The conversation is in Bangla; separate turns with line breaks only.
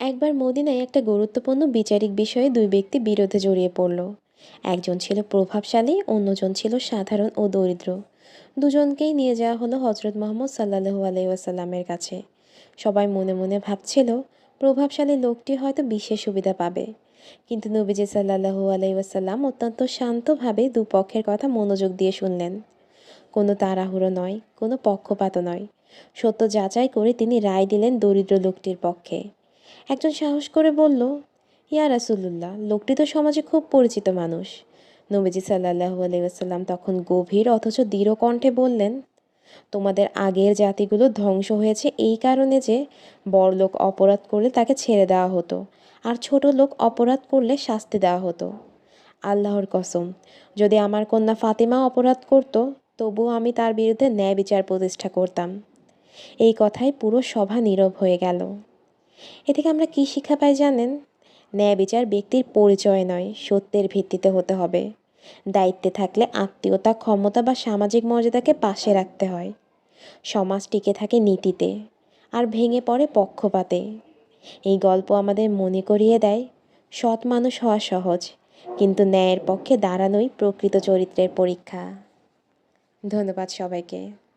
একবার মদিনায় একটা গুরুত্বপূর্ণ বিচারিক বিষয়ে দুই ব্যক্তি বিরোধে জড়িয়ে পড়ল। একজন ছিল প্রভাবশালী, অন্যজন ছিল সাধারণ ও দরিদ্র। দুজনকেই নিয়ে যাওয়া হলো হজরত মোহাম্মদ সাল্লাহু আলাইসাল্লামের কাছে। সবাই মনে মনে ভাবছিল, প্রভাবশালী লোকটি হয়তো বিশেষ সুবিধা পাবে। কিন্তু নবীজি সাল্লাহু আলাইসাল্লাম অত্যন্ত শান্তভাবে দুপক্ষের কথা মনোযোগ দিয়ে শুনলেন। কোনো তাড়াহুড়ো নয়, কোনো পক্ষপাতও নয়। সত্য যাচাই করে তিনি রায় দিলেন দরিদ্র লোকটির পক্ষে। একজন সাহস করে বলল, ইয়া রাসুল্লাহ লোকটি তো সমাজে খুব পরিচিত মানুষ। নবীজি সাল্লাহু আলাইসাল্লাম তখন গভীর অথচ দৃঢ় কণ্ঠে বললেন, তোমাদের আগের জাতিগুলো ধ্বংস হয়েছে এই কারণে যে বড় লোক অপরাধ করলে তাকে ছেড়ে দেওয়া হতো আর ছোট লোক অপরাধ করলে শাস্তি দেওয়া হতো। আল্লাহর কসম, যদি আমার কন্যা ফাতিমা অপরাধ করত, তবুও আমি তার বিরুদ্ধে ন্যায় বিচার প্রতিষ্ঠা করতাম। এই কথায় পুরো সভা নীরব হয়ে গেল। এ থেকে আমরা কী শিক্ষা পাই জানেন? ন্যায় বিচার ব্যক্তির পরিচয় নয়, সত্যের ভিত্তিতে হতে হবে। দায়িত্বে থাকলে আত্মীয়তা, ক্ষমতা বা সামাজিক মর্যাদাকে পাশে রাখতে হয়। সমাজ টিকে থাকে নীতিতে আর ভেঙে পড়ে পক্ষপাতে। এই গল্প আমাদের মনে করিয়ে দেয়, সৎ মানুষ হওয়া সহজ, কিন্তু ন্যায়ের পক্ষে দাঁড়ানোই প্রকৃত চরিত্রের পরীক্ষা। ধন্যবাদ সবাইকে।